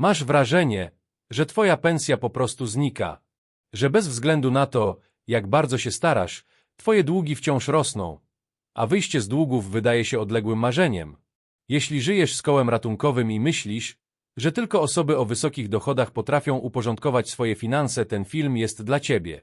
Masz wrażenie, że twoja pensja po prostu znika. Że bez względu na to, jak bardzo się starasz, twoje długi wciąż rosną, a wyjście z długów wydaje się odległym marzeniem. Jeśli żyjesz z kołem ratunkowym i myślisz, że tylko osoby o wysokich dochodach potrafią uporządkować swoje finanse, ten film jest dla ciebie.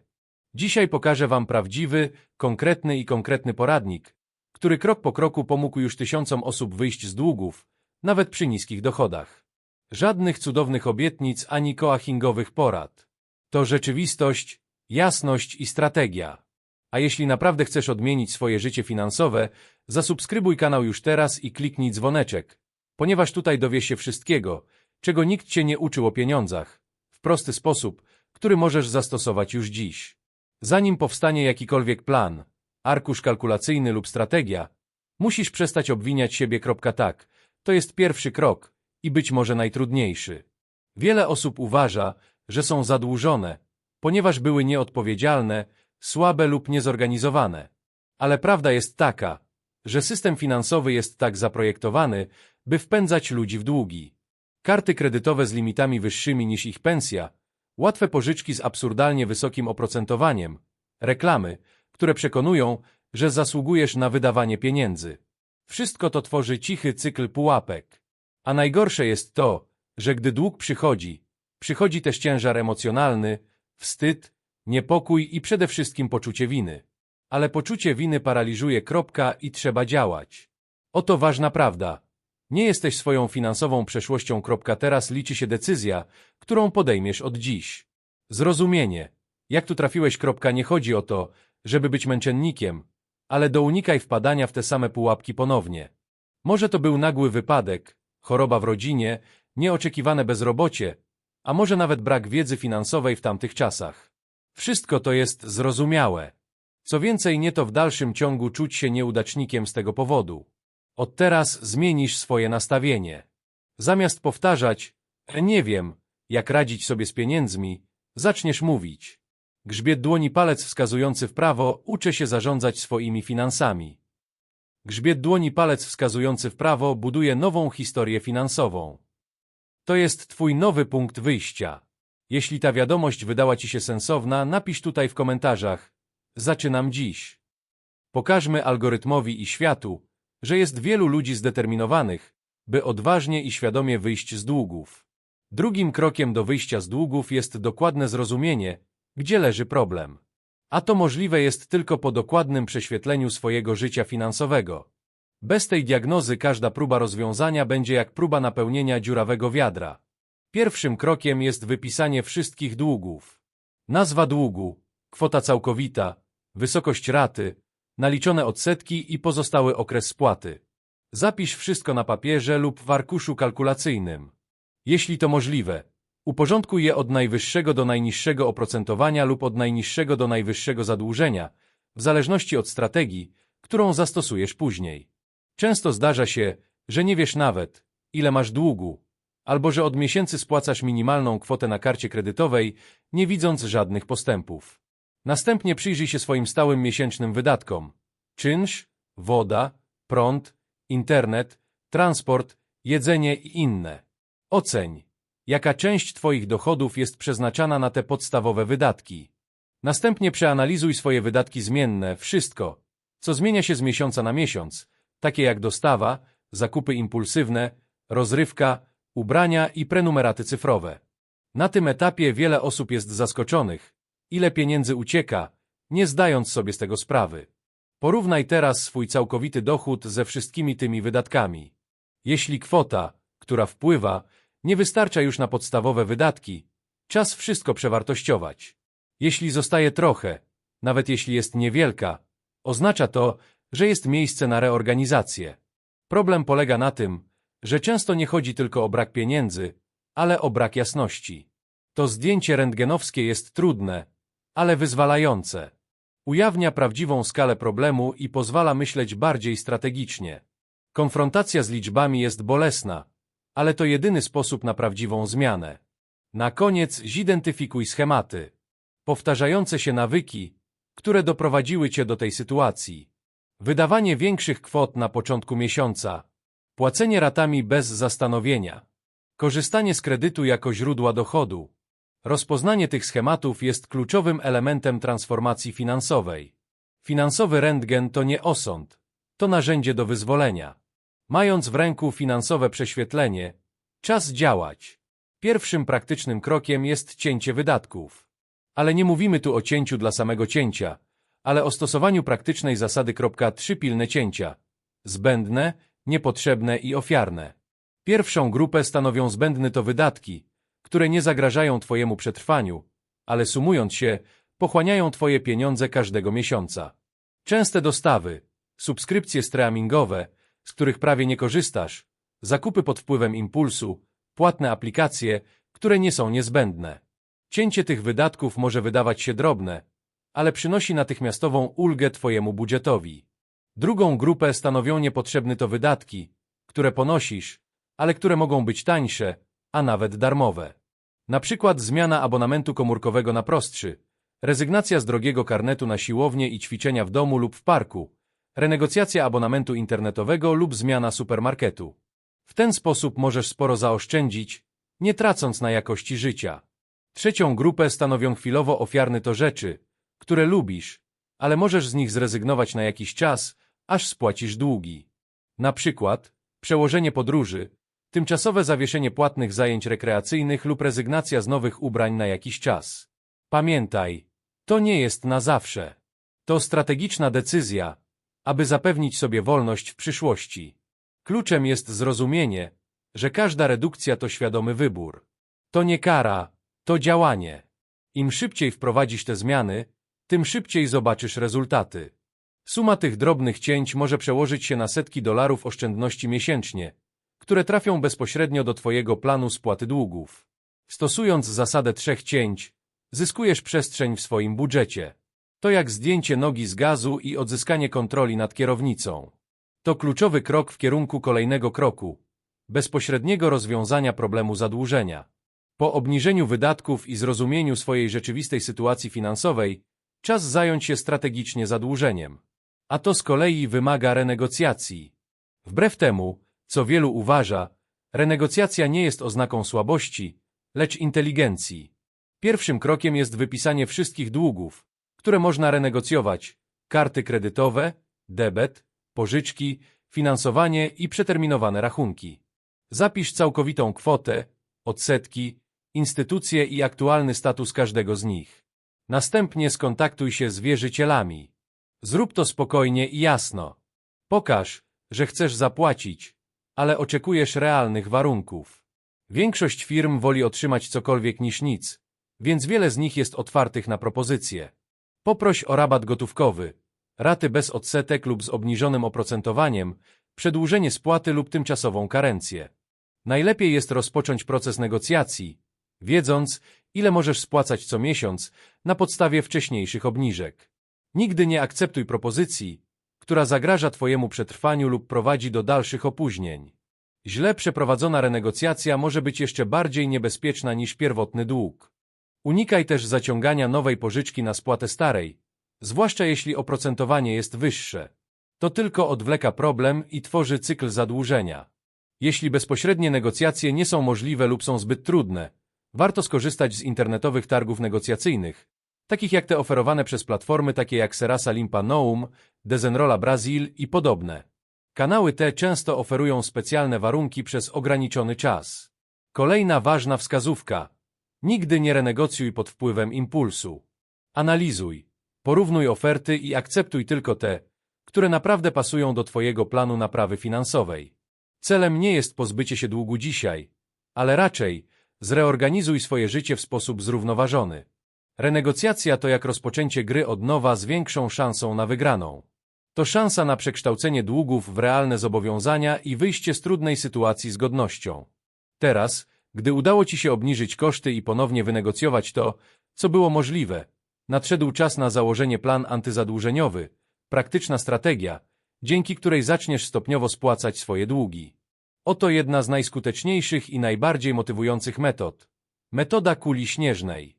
Dzisiaj pokażę wam prawdziwy, konkretny i konkretny poradnik, który krok po kroku pomógł już tysiącom osób wyjść z długów, nawet przy niskich dochodach. Żadnych cudownych obietnic ani koachingowych porad. To rzeczywistość, jasność i strategia. A jeśli naprawdę chcesz odmienić swoje życie finansowe, zasubskrybuj kanał już teraz i kliknij dzwoneczek, ponieważ tutaj dowiesz się wszystkiego, czego nikt cię nie uczył o pieniądzach, w prosty sposób, który możesz zastosować już dziś. Zanim powstanie jakikolwiek plan, arkusz kalkulacyjny lub strategia, musisz przestać obwiniać siebie. Tak, to jest pierwszy krok i być może najtrudniejszy. Wiele osób uważa, że są zadłużone, ponieważ były nieodpowiedzialne, słabe lub niezorganizowane. Ale prawda jest taka, że system finansowy jest tak zaprojektowany, by wpędzać ludzi w długi. Karty kredytowe z limitami wyższymi niż ich pensja, łatwe pożyczki z absurdalnie wysokim oprocentowaniem, reklamy, które przekonują, że zasługujesz na wydawanie pieniędzy. Wszystko to tworzy cichy cykl pułapek. A najgorsze jest to, że gdy dług przychodzi, przychodzi też ciężar emocjonalny, wstyd, niepokój i przede wszystkim poczucie winy. Ale poczucie winy paraliżuje kropka i trzeba działać. Oto ważna prawda. Nie jesteś swoją finansową przeszłością. Kropka. Teraz liczy się decyzja, którą podejmiesz od dziś. Zrozumienie. Jak tu trafiłeś? Kropka. Nie chodzi o to, żeby być męczennikiem, ale do unikaj wpadania w te same pułapki ponownie. Może to był nagły wypadek, choroba w rodzinie, nieoczekiwane bezrobocie, a może nawet brak wiedzy finansowej w tamtych czasach. Wszystko to jest zrozumiałe. Co więcej, nie to w dalszym ciągu czuć się nieudacznikiem z tego powodu. Od teraz zmienisz swoje nastawienie. Zamiast powtarzać, nie wiem, jak radzić sobie z pieniędzmi, zaczniesz mówić. Grzbiet dłoni palec wskazujący w prawo, uczę się zarządzać swoimi finansami. Grzbiet dłoni palec wskazujący w prawo buduje nową historię finansową. To jest Twój nowy punkt wyjścia. Jeśli ta wiadomość wydała Ci się sensowna, napisz tutaj w komentarzach. Zaczynam dziś. Pokażmy algorytmowi i światu, że jest wielu ludzi zdeterminowanych, by odważnie i świadomie wyjść z długów. Drugim krokiem do wyjścia z długów jest dokładne zrozumienie, gdzie leży problem. A to możliwe jest tylko po dokładnym prześwietleniu swojego życia finansowego. Bez tej diagnozy każda próba rozwiązania będzie jak próba napełnienia dziurawego wiadra. Pierwszym krokiem jest wypisanie wszystkich długów. Nazwa długu, kwota całkowita, wysokość raty, naliczone odsetki i pozostały okres spłaty. Zapisz wszystko na papierze lub w arkuszu kalkulacyjnym. Jeśli to możliwe, uporządkuj je od najwyższego do najniższego oprocentowania lub od najniższego do najwyższego zadłużenia, w zależności od strategii, którą zastosujesz później. Często zdarza się, że nie wiesz nawet, ile masz długu, albo że od miesięcy spłacasz minimalną kwotę na karcie kredytowej, nie widząc żadnych postępów. Następnie przyjrzyj się swoim stałym miesięcznym wydatkom. Czynsz, woda, prąd, internet, transport, jedzenie i inne. Oceń, jaka część Twoich dochodów jest przeznaczana na te podstawowe wydatki. Następnie przeanalizuj swoje wydatki zmienne, wszystko, co zmienia się z miesiąca na miesiąc, takie jak dostawa, zakupy impulsywne, rozrywka, ubrania i prenumeraty cyfrowe. Na tym etapie wiele osób jest zaskoczonych, ile pieniędzy ucieka, nie zdając sobie z tego sprawy. Porównaj teraz swój całkowity dochód ze wszystkimi tymi wydatkami. Jeśli kwota, która wpływa, nie wystarcza już na podstawowe wydatki, czas wszystko przewartościować. Jeśli zostaje trochę, nawet jeśli jest niewielka, oznacza to, że jest miejsce na reorganizację. Problem polega na tym, że często nie chodzi tylko o brak pieniędzy, ale o brak jasności. To zdjęcie rentgenowskie jest trudne, ale wyzwalające. Ujawnia prawdziwą skalę problemu i pozwala myśleć bardziej strategicznie. Konfrontacja z liczbami jest bolesna, ale to jedyny sposób na prawdziwą zmianę. Na koniec zidentyfikuj schematy. Powtarzające się nawyki, które doprowadziły Cię do tej sytuacji. Wydawanie większych kwot na początku miesiąca. Płacenie ratami bez zastanowienia. Korzystanie z kredytu jako źródła dochodu. Rozpoznanie tych schematów jest kluczowym elementem transformacji finansowej. Finansowy rentgen to nie osąd, to narzędzie do wyzwolenia. Mając w ręku finansowe prześwietlenie, czas działać. Pierwszym praktycznym krokiem jest cięcie wydatków. Ale nie mówimy tu o cięciu dla samego cięcia, ale o stosowaniu praktycznej zasady trzy pilne cięcia. Zbędne, niepotrzebne i ofiarne. Pierwszą grupę stanowią zbędne to wydatki, które nie zagrażają Twojemu przetrwaniu, ale sumując się, pochłaniają Twoje pieniądze każdego miesiąca. Częste dostawy, subskrypcje streamingowe, z których prawie nie korzystasz, zakupy pod wpływem impulsu, płatne aplikacje, które nie są niezbędne. Cięcie tych wydatków może wydawać się drobne, ale przynosi natychmiastową ulgę Twojemu budżetowi. Drugą grupę stanowią niepotrzebne to wydatki, które ponosisz, ale które mogą być tańsze, a nawet darmowe. Na przykład zmiana abonamentu komórkowego na prostszy, rezygnacja z drogiego karnetu na siłownię i ćwiczenia w domu lub w parku, renegocjacja abonamentu internetowego lub zmiana supermarketu. W ten sposób możesz sporo zaoszczędzić, nie tracąc na jakości życia. Trzecią grupę stanowią chwilowo ofiarne to rzeczy, które lubisz, ale możesz z nich zrezygnować na jakiś czas, aż spłacisz długi. Na przykład przełożenie podróży, tymczasowe zawieszenie płatnych zajęć rekreacyjnych lub rezygnacja z nowych ubrań na jakiś czas. Pamiętaj, to nie jest na zawsze. To strategiczna decyzja, aby zapewnić sobie wolność w przyszłości. Kluczem jest zrozumienie, że każda redukcja to świadomy wybór. To nie kara, to działanie. Im szybciej wprowadzisz te zmiany, tym szybciej zobaczysz rezultaty. Suma tych drobnych cięć może przełożyć się na setki dolarów oszczędności miesięcznie, które trafią bezpośrednio do Twojego planu spłaty długów. Stosując zasadę trzech cięć, zyskujesz przestrzeń w swoim budżecie. To jak zdjęcie nogi z gazu i odzyskanie kontroli nad kierownicą. To kluczowy krok w kierunku kolejnego kroku, bezpośredniego rozwiązania problemu zadłużenia. Po obniżeniu wydatków i zrozumieniu swojej rzeczywistej sytuacji finansowej, czas zająć się strategicznie zadłużeniem. A to z kolei wymaga renegocjacji. Wbrew temu, co wielu uważa, renegocjacja nie jest oznaką słabości, lecz inteligencji. Pierwszym krokiem jest wypisanie wszystkich długów, które można renegocjować, karty kredytowe, debet, pożyczki, finansowanie i przeterminowane rachunki. Zapisz całkowitą kwotę, odsetki, instytucje i aktualny status każdego z nich. Następnie skontaktuj się z wierzycielami. Zrób to spokojnie i jasno. Pokaż, że chcesz zapłacić, ale oczekujesz realnych warunków. Większość firm woli otrzymać cokolwiek niż nic, więc wiele z nich jest otwartych na propozycje. Poproś o rabat gotówkowy, raty bez odsetek lub z obniżonym oprocentowaniem, przedłużenie spłaty lub tymczasową karencję. Najlepiej jest rozpocząć proces negocjacji, wiedząc, ile możesz spłacać co miesiąc na podstawie wcześniejszych obniżek. Nigdy nie akceptuj propozycji, która zagraża Twojemu przetrwaniu lub prowadzi do dalszych opóźnień. Źle przeprowadzona renegocjacja może być jeszcze bardziej niebezpieczna niż pierwotny dług. Unikaj też zaciągania nowej pożyczki na spłatę starej, zwłaszcza jeśli oprocentowanie jest wyższe. To tylko odwleka problem i tworzy cykl zadłużenia. Jeśli bezpośrednie negocjacje nie są możliwe lub są zbyt trudne, warto skorzystać z internetowych targów negocjacyjnych, takich jak te oferowane przez platformy takie jak Serasa Limpa Noum, Dezenrola Brazil i podobne. Kanały te często oferują specjalne warunki przez ograniczony czas. Kolejna ważna wskazówka. Nigdy nie renegocjuj pod wpływem impulsu. Analizuj, porównuj oferty i akceptuj tylko te, które naprawdę pasują do Twojego planu naprawy finansowej. Celem nie jest pozbycie się długu dzisiaj, ale raczej zreorganizuj swoje życie w sposób zrównoważony. Renegocjacja to jak rozpoczęcie gry od nowa z większą szansą na wygraną. To szansa na przekształcenie długów w realne zobowiązania i wyjście z trudnej sytuacji z godnością. Teraz, gdy udało Ci się obniżyć koszty i ponownie wynegocjować to, co było możliwe, nadszedł czas na założenie plan antyzadłużeniowy, praktyczna strategia, dzięki której zaczniesz stopniowo spłacać swoje długi. Oto jedna z najskuteczniejszych i najbardziej motywujących metod. Metoda kuli śnieżnej.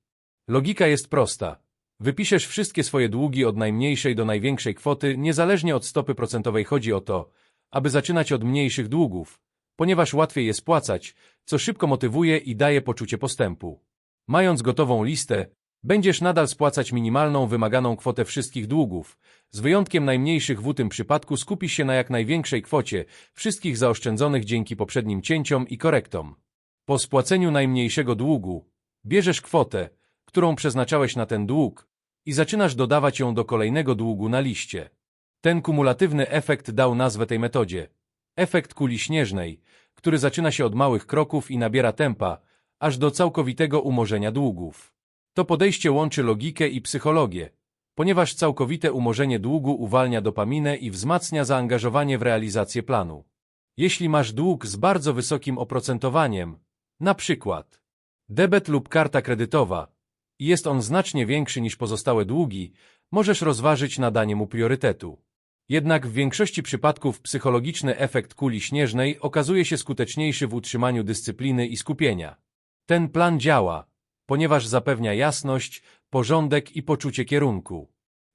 Logika jest prosta. Wypiszesz wszystkie swoje długi od najmniejszej do największej kwoty, niezależnie od stopy procentowej chodzi o to, aby zaczynać od mniejszych długów, ponieważ łatwiej je spłacać, co szybko motywuje i daje poczucie postępu. Mając gotową listę, będziesz nadal spłacać minimalną wymaganą kwotę wszystkich długów. Z wyjątkiem najmniejszych w tym przypadku skupisz się na jak największej kwocie wszystkich zaoszczędzonych dzięki poprzednim cięciom i korektom. Po spłaceniu najmniejszego długu, bierzesz kwotę, którą przeznaczałeś na ten dług i zaczynasz dodawać ją do kolejnego długu na liście. Ten kumulatywny efekt dał nazwę tej metodzie. Efekt kuli śnieżnej, który zaczyna się od małych kroków i nabiera tempa, aż do całkowitego umorzenia długów. To podejście łączy logikę i psychologię, ponieważ całkowite umorzenie długu uwalnia dopaminę i wzmacnia zaangażowanie w realizację planu. Jeśli masz dług z bardzo wysokim oprocentowaniem, na przykład debet lub karta kredytowa, i jest on znacznie większy niż pozostałe długi, możesz rozważyć nadanie mu priorytetu. Jednak w większości przypadków psychologiczny efekt kuli śnieżnej okazuje się skuteczniejszy w utrzymaniu dyscypliny i skupienia. Ten plan działa, ponieważ zapewnia jasność, porządek i poczucie kierunku.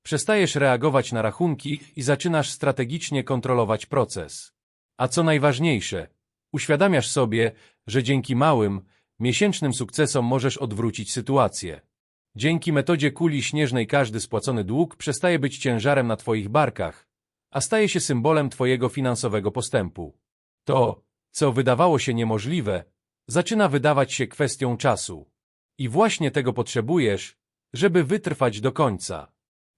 Przestajesz reagować na rachunki i zaczynasz strategicznie kontrolować proces. A co najważniejsze, uświadamiasz sobie, że dzięki małym, miesięcznym sukcesom możesz odwrócić sytuację. Dzięki metodzie kuli śnieżnej każdy spłacony dług przestaje być ciężarem na Twoich barkach, a staje się symbolem Twojego finansowego postępu. To, co wydawało się niemożliwe, zaczyna wydawać się kwestią czasu. I właśnie tego potrzebujesz, żeby wytrwać do końca.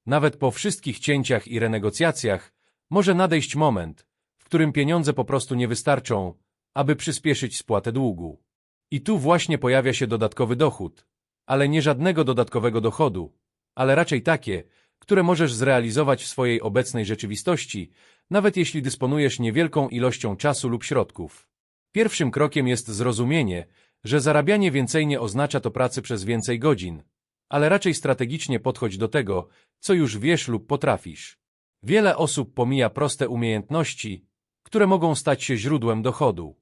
Nawet po wszystkich cięciach i renegocjacjach może nadejść moment, w którym pieniądze po prostu nie wystarczą, aby przyspieszyć spłatę długu. I tu właśnie pojawia się dodatkowy dochód, ale nie żadnego dodatkowego dochodu, ale raczej takie, które możesz zrealizować w swojej obecnej rzeczywistości, nawet jeśli dysponujesz niewielką ilością czasu lub środków. Pierwszym krokiem jest zrozumienie, że zarabianie więcej nie oznacza to pracy przez więcej godzin, ale raczej strategicznie podchodź do tego, co już wiesz lub potrafisz. Wiele osób pomija proste umiejętności, które mogą stać się źródłem dochodu.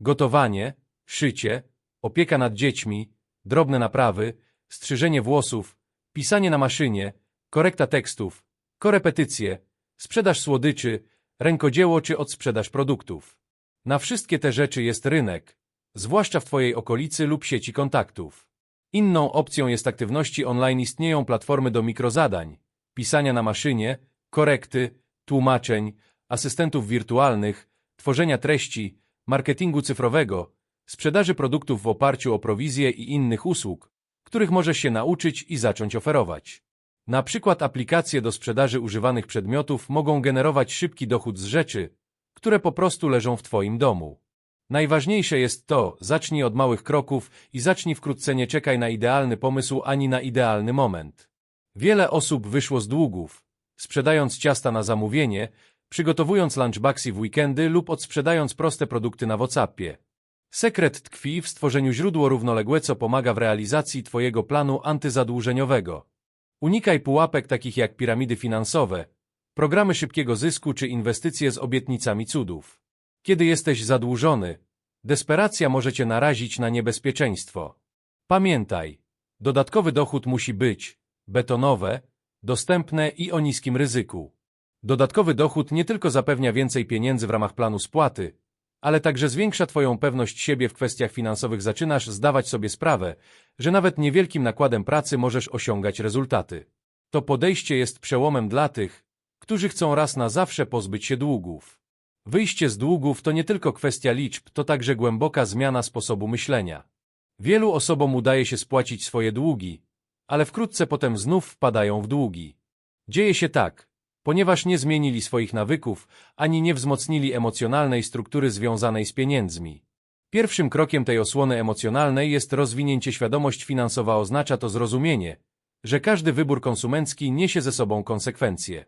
Gotowanie, szycie, opieka nad dziećmi, drobne naprawy, strzyżenie włosów, pisanie na maszynie, korekta tekstów, korepetycje, sprzedaż słodyczy, rękodzieło czy odsprzedaż produktów. Na wszystkie te rzeczy jest rynek, zwłaszcza w Twojej okolicy lub sieci kontaktów. Inną opcją jest aktywności online istnieją platformy do mikrozadań, pisania na maszynie, korekty, tłumaczeń, asystentów wirtualnych, tworzenia treści, marketingu cyfrowego, sprzedaży produktów w oparciu o prowizję i innych usług, których możesz się nauczyć i zacząć oferować. Na przykład aplikacje do sprzedaży używanych przedmiotów mogą generować szybki dochód z rzeczy, które po prostu leżą w Twoim domu. Najważniejsze jest to, zacznij od małych kroków i zacznij wkrótce nie czekaj na idealny pomysł ani na idealny moment. Wiele osób wyszło z długów, sprzedając ciasta na zamówienie, przygotowując lunchboxy w weekendy lub odsprzedając proste produkty na WhatsAppie. Sekret tkwi w stworzeniu źródło równoległe, co pomaga w realizacji Twojego planu antyzadłużeniowego. Unikaj pułapek takich jak piramidy finansowe, programy szybkiego zysku czy inwestycje z obietnicami cudów. Kiedy jesteś zadłużony, desperacja może cię narazić na niebezpieczeństwo. Pamiętaj, dodatkowy dochód musi być betonowe, dostępne i o niskim ryzyku. Dodatkowy dochód nie tylko zapewnia więcej pieniędzy w ramach planu spłaty, ale także zwiększa Twoją pewność siebie w kwestiach finansowych. Zaczynasz zdawać sobie sprawę, że nawet niewielkim nakładem pracy możesz osiągać rezultaty. To podejście jest przełomem dla tych, którzy chcą raz na zawsze pozbyć się długów. Wyjście z długów to nie tylko kwestia liczb, to także głęboka zmiana sposobu myślenia. Wielu osobom udaje się spłacić swoje długi, ale wkrótce potem znów wpadają w długi. Dzieje się tak, ponieważ nie zmienili swoich nawyków, ani nie wzmocnili emocjonalnej struktury związanej z pieniędzmi. Pierwszym krokiem tej osłony emocjonalnej jest rozwinięcie świadomość finansowa oznacza to zrozumienie, że każdy wybór konsumencki niesie ze sobą konsekwencje.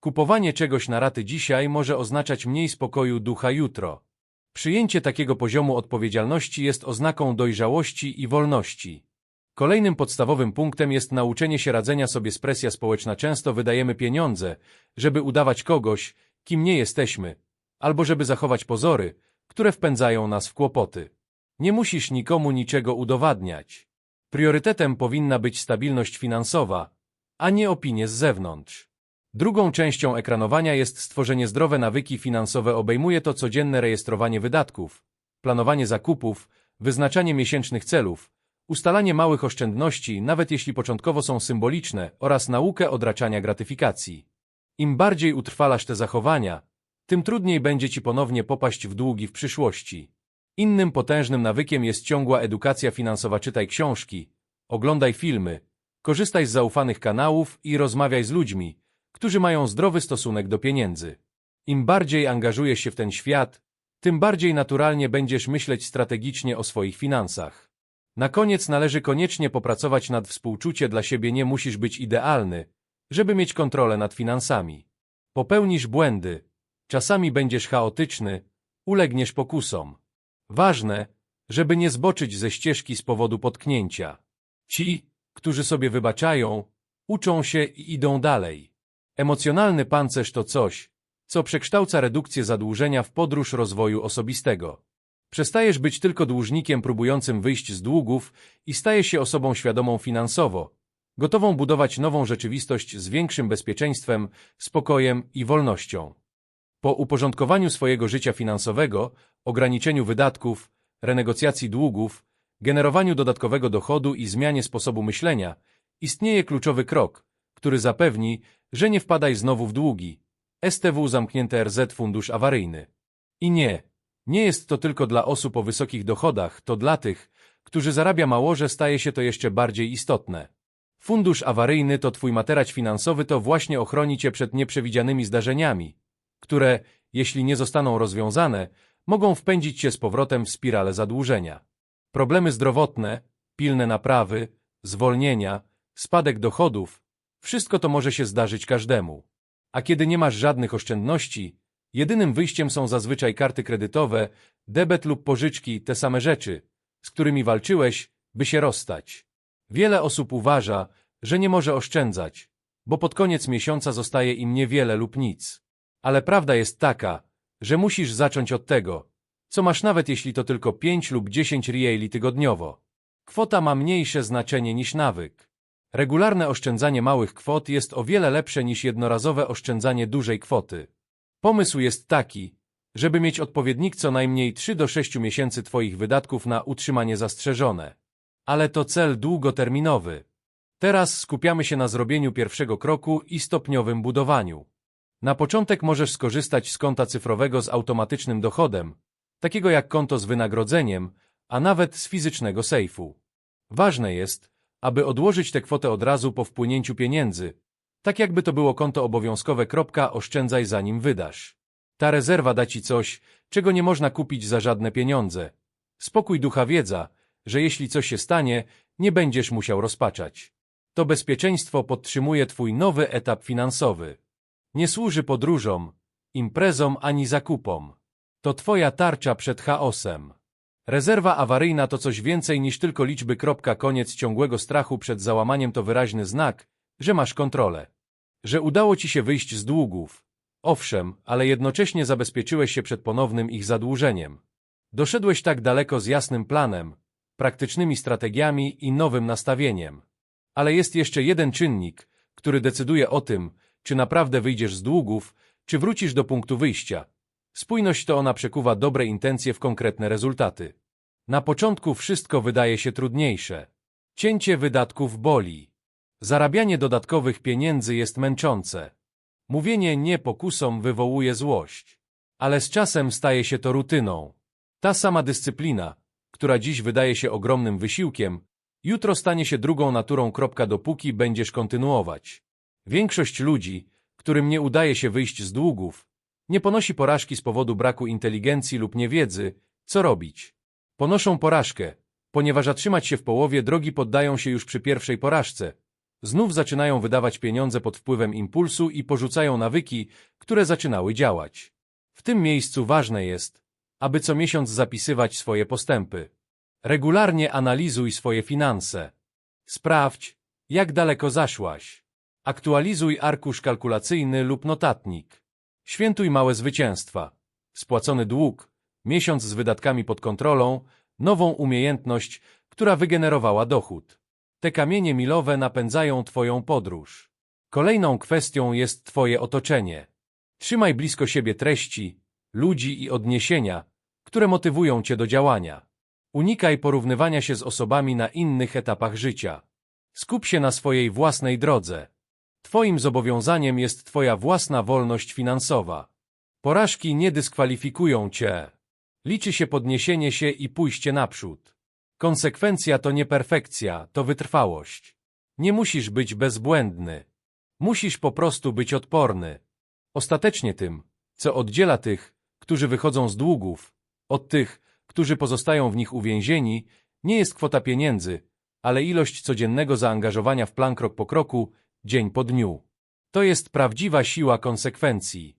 Kupowanie czegoś na raty dzisiaj może oznaczać mniej spokoju ducha jutro. Przyjęcie takiego poziomu odpowiedzialności jest oznaką dojrzałości i wolności. Kolejnym podstawowym punktem jest nauczenie się radzenia sobie z presja społeczna. Często wydajemy pieniądze, żeby udawać kogoś, kim nie jesteśmy, albo żeby zachować pozory, które wpędzają nas w kłopoty. Nie musisz nikomu niczego udowadniać. Priorytetem powinna być stabilność finansowa, a nie opinie z zewnątrz. Drugą częścią ekranowania jest stworzenie zdrowe nawyki finansowe. Obejmuje to codzienne rejestrowanie wydatków, planowanie zakupów, wyznaczanie miesięcznych celów, ustalanie małych oszczędności, nawet jeśli początkowo są symboliczne, oraz naukę odraczania gratyfikacji. Im bardziej utrwalasz te zachowania, tym trudniej będzie ci ponownie popaść w długi w przyszłości. Innym potężnym nawykiem jest ciągła edukacja finansowa. Czytaj książki, oglądaj filmy, korzystaj z zaufanych kanałów i rozmawiaj z ludźmi, którzy mają zdrowy stosunek do pieniędzy. Im bardziej angażujesz się w ten świat, tym bardziej naturalnie będziesz myśleć strategicznie o swoich finansach. Na koniec należy koniecznie popracować nad współczuciem dla siebie. Nie musisz być idealny, żeby mieć kontrolę nad finansami. Popełnisz błędy, czasami będziesz chaotyczny, ulegniesz pokusom. Ważne, żeby nie zboczyć ze ścieżki z powodu potknięcia. Ci, którzy sobie wybaczają, uczą się i idą dalej. Emocjonalny pancerz to coś, co przekształca redukcję zadłużenia w podróż rozwoju osobistego. Przestajesz być tylko dłużnikiem próbującym wyjść z długów i stajesz się osobą świadomą finansowo, gotową budować nową rzeczywistość z większym bezpieczeństwem, spokojem i wolnością. Po uporządkowaniu swojego życia finansowego, ograniczeniu wydatków, renegocjacji długów, generowaniu dodatkowego dochodu i zmianie sposobu myślenia, istnieje kluczowy krok, który zapewni, że nie wpadaj znowu w długi. STW zamknięte RZ Fundusz Awaryjny. I nie, nie jest to tylko dla osób o wysokich dochodach, to dla tych, którzy zarabia mało, że staje się to jeszcze bardziej istotne. Fundusz awaryjny to twój materać finansowy, to właśnie ochroni cię przed nieprzewidzianymi zdarzeniami, które, jeśli nie zostaną rozwiązane, mogą wpędzić cię z powrotem w spiralę zadłużenia. Problemy zdrowotne, pilne naprawy, zwolnienia, spadek dochodów, wszystko to może się zdarzyć każdemu. A kiedy nie masz żadnych oszczędności, jedynym wyjściem są zazwyczaj karty kredytowe, debet lub pożyczki, te same rzeczy, z którymi walczyłeś, by się rozstać. Wiele osób uważa, że nie może oszczędzać, bo pod koniec miesiąca zostaje im niewiele lub nic. Ale prawda jest taka, że musisz zacząć od tego, co masz nawet jeśli to tylko 5 lub 10 rieli tygodniowo. Kwota ma mniejsze znaczenie niż nawyk. Regularne oszczędzanie małych kwot jest o wiele lepsze niż jednorazowe oszczędzanie dużej kwoty. Pomysł jest taki, żeby mieć odpowiednik co najmniej 3 do 6 miesięcy Twoich wydatków na utrzymanie zastrzeżone. Ale to cel długoterminowy. Teraz skupiamy się na zrobieniu pierwszego kroku i stopniowym budowaniu. Na początek możesz skorzystać z konta cyfrowego z automatycznym dochodem, takiego jak konto z wynagrodzeniem, a nawet z fizycznego sejfu. Ważne jest, aby odłożyć tę kwotę od razu po wpłynięciu pieniędzy, tak jakby to było konto obowiązkowe. Oszczędzaj zanim wydasz. Ta rezerwa da ci coś, czego nie można kupić za żadne pieniądze. Spokój ducha wiedza, że jeśli coś się stanie, nie będziesz musiał rozpaczać. To bezpieczeństwo podtrzymuje twój nowy etap finansowy. Nie służy podróżom, imprezom ani zakupom. To twoja tarcza przed chaosem. Rezerwa awaryjna to coś więcej niż tylko liczby. Koniec ciągłego strachu przed załamaniem to wyraźny znak, że masz kontrolę. Że udało ci się wyjść z długów. Owszem, ale jednocześnie zabezpieczyłeś się przed ponownym ich zadłużeniem. Doszedłeś tak daleko z jasnym planem, praktycznymi strategiami i nowym nastawieniem. Ale jest jeszcze jeden czynnik, który decyduje o tym, czy naprawdę wyjdziesz z długów, czy wrócisz do punktu wyjścia. Spójność to ona przekuwa dobre intencje w konkretne rezultaty. Na początku wszystko wydaje się trudniejsze. Cięcie wydatków boli. Zarabianie dodatkowych pieniędzy jest męczące. Mówienie nie pokusom wywołuje złość. Ale z czasem staje się to rutyną. Ta sama dyscyplina, która dziś wydaje się ogromnym wysiłkiem, jutro stanie się drugą naturą. Kropka, dopóki będziesz kontynuować. Większość ludzi, którym nie udaje się wyjść z długów, nie ponosi porażki z powodu braku inteligencji lub niewiedzy, co robić. Ponoszą porażkę, ponieważ zatrzymać się w połowie drogi poddają się już przy pierwszej porażce. Znów zaczynają wydawać pieniądze pod wpływem impulsu i porzucają nawyki, które zaczynały działać. W tym miejscu ważne jest, aby co miesiąc zapisywać swoje postępy. Regularnie analizuj swoje finanse. Sprawdź, jak daleko zaszłaś. Aktualizuj arkusz kalkulacyjny lub notatnik. Świętuj małe zwycięstwa. Spłacony dług, miesiąc z wydatkami pod kontrolą, nową umiejętność, która wygenerowała dochód. Te kamienie milowe napędzają Twoją podróż. Kolejną kwestią jest Twoje otoczenie. Trzymaj blisko siebie treści, ludzi i odniesienia, które motywują Cię do działania. Unikaj porównywania się z osobami na innych etapach życia. Skup się na swojej własnej drodze. Twoim zobowiązaniem jest Twoja własna wolność finansowa. Porażki nie dyskwalifikują Cię. Liczy się podniesienie się i pójście naprzód. Konsekwencja to nie perfekcja, to wytrwałość. Nie musisz być bezbłędny. Musisz po prostu być odporny. Ostatecznie tym, co oddziela tych, którzy wychodzą z długów, od tych, którzy pozostają w nich uwięzieni, nie jest kwota pieniędzy, ale ilość codziennego zaangażowania w plan krok po kroku, dzień po dniu. To jest prawdziwa siła konsekwencji.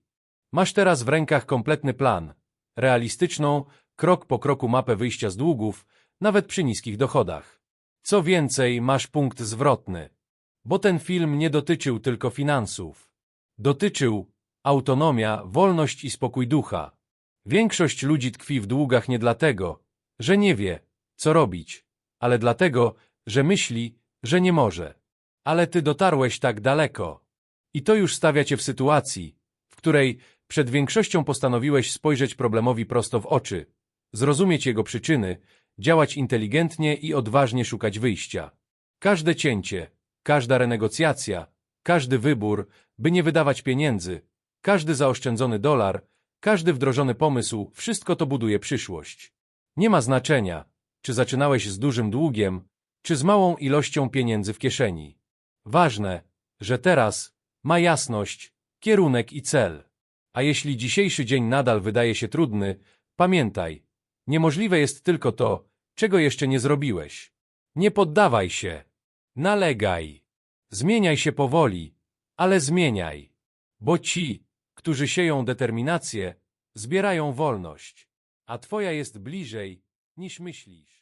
Masz teraz w rękach kompletny plan, realistyczną, krok po kroku mapę wyjścia z długów, nawet przy niskich dochodach. Co więcej, masz punkt zwrotny. Bo ten film nie dotyczył tylko finansów. Dotyczył autonomia, wolność i spokój ducha. Większość ludzi tkwi w długach nie dlatego, że nie wie, co robić, ale dlatego, że myśli, że nie może. Ale ty dotarłeś tak daleko. I to już stawia cię w sytuacji, w której przed większością postanowiłeś spojrzeć problemowi prosto w oczy, zrozumieć jego przyczyny, działać inteligentnie i odważnie szukać wyjścia. Każde cięcie, każda renegocjacja, każdy wybór, by nie wydawać pieniędzy, każdy zaoszczędzony dolar, każdy wdrożony pomysł, wszystko to buduje przyszłość. Nie ma znaczenia, czy zaczynałeś z dużym długiem, czy z małą ilością pieniędzy w kieszeni. Ważne, że teraz ma jasność, kierunek i cel. A jeśli dzisiejszy dzień nadal wydaje się trudny, pamiętaj, niemożliwe jest tylko to, czego jeszcze nie zrobiłeś. Nie poddawaj się. Nalegaj. Zmieniaj się powoli, ale zmieniaj. Bo ci, którzy sieją determinację, zbierają wolność, a twoja jest bliżej, niż myślisz.